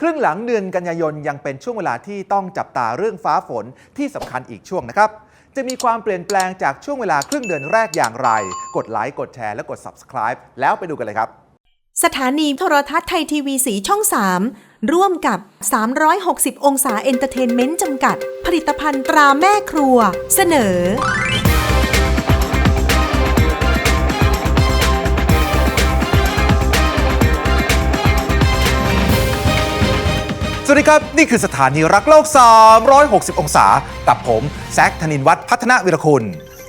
ครึ่งหลังเดือนกันยายนยังเป็นช่วงเวลาที่ต้องจับตาเรื่องฟ้าฝนที่สำคัญอีกช่วงนะครับจะมีความเปลี่ยนแปลงจากช่วงเวลาครึ่งเดือนแรกอย่างไร กดไลค์กดแชร์และกด subscribe แล้วไปดูกันเลยครับ สถานีโทรทัศน์ไทยทีวีสีช่อง 3 ร่วมกับ 360 องศาเอนเตอร์เทนเมนต์จำกัด ผลิตภัณฑ์ตราแม่ครัว เสนอ สวัสดีครับ นี่คือสถานีรักโลก 360 องศา กับผม แซคธนินวัฒน์พัฒนาวิรคุณ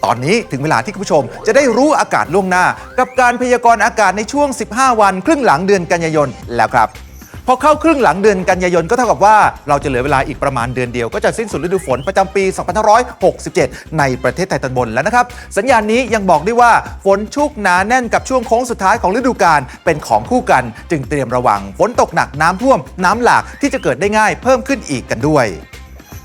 ตอนนี้ถึงเวลาที่คุณผู้ชมจะได้รู้อากาศล่วงหน้า กับการพยากรณ์อากาศในช่วง 15 วัน ครึ่งหลังเดือนกันยายนแล้วครับ พอเข้าครึ่งหลังเดือนกันยายนก็เท่ากับว่าเราจะเหลือเวลาอีกประมาณเดือนเดียว ก็จะสิ้นสุดฤดูฝนประจำปี 2567 ในประเทศไทยตอนบนแล้วนะครับ สัญญาณนี้ยังบอกได้ว่าฝนชุกหนาแน่นกับช่วงโค้งสุดท้ายของฤดูกาลเป็นของคู่กัน จึงเตรียมระวังฝนตกหนักน้ำท่วมน้ำหลากที่จะเกิดได้ง่ายเพิ่มขึ้นอีกกันด้วย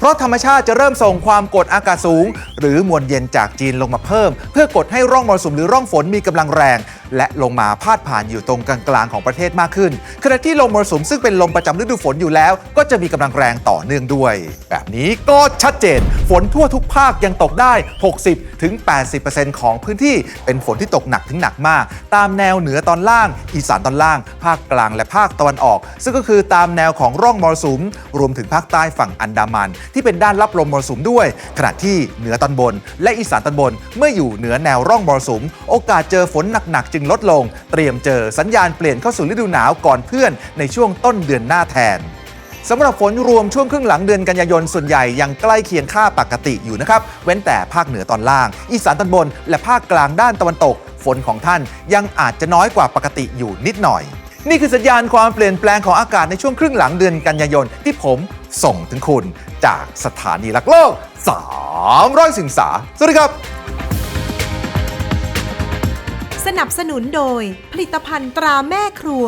ราะธรรมชาติจะเริ่มส่งความกดอากาศสูง หรือมวลเย็นจากจีนลงมาเพิ่ม เพื่อกดให้ร่องมรสุมหรือร่องฝนมีกำลังแรง และลงมาพาดผ่านอยู่ตรงกลางๆของประเทศมากขึ้นขณะที่ลมมรสุมซึ่งเป็นลมประจำฤดูฝนอยู่แล้ว ก็จะมีกำลังแรงต่อเนื่องด้วย แบบนี้ก็ชัดเจน ฝนทั่วทุกภาคยังตกได้ 60ถึง80%ของพื้นที่เป็นฝนที่ตกหนักถึงหนักมาก ตามแนวเหนือตอนล่าง อีสานตอนล่าง ภาคกลางและภาคตะวันออก ซึ่งก็คือตามแนวของร่องมรสุมรวมถึงภาคใต้ฝั่งอันดามันที่เป็นด้านรับลมมรสุมด้วย ขณะที่เหนือตอนบน และอีสานตอนบนเมื่ออยู่เหนือแนวร่องมรสุม โอกาสเจอฝนหนักๆจึงลดลง เตรียมเจอสัญญาณเปลี่ยนเข้าสู่ฤดูหนาวก่อนเพื่อนในช่วงต้นเดือนหน้าแทนสำหรับฝนรวมช่วงครึ่งหลังเดือนกันยายนส่วนใหญ่ยังใกล้เคียงค่าปกติอยู่นะครับ เว้นแต่ภาคเหนือตอนล่าง อีสานตอนบน และภาคกลางด้านตะวันตก ฝนของท่านยังอาจจะน้อยกว่าปกติอยู่นิดหน่อย นี่คือสัญญาณความเปลี่ยนแปลงของอากาศในช่วงครึ่งหลังเดือนกันยายนที่ผมส่งถึงคุณจากสถานีรักโลก 300 สิงสา สวัสดีครับ สนับสนุนโดยผลิตภัณฑ์ตราแม่ครัว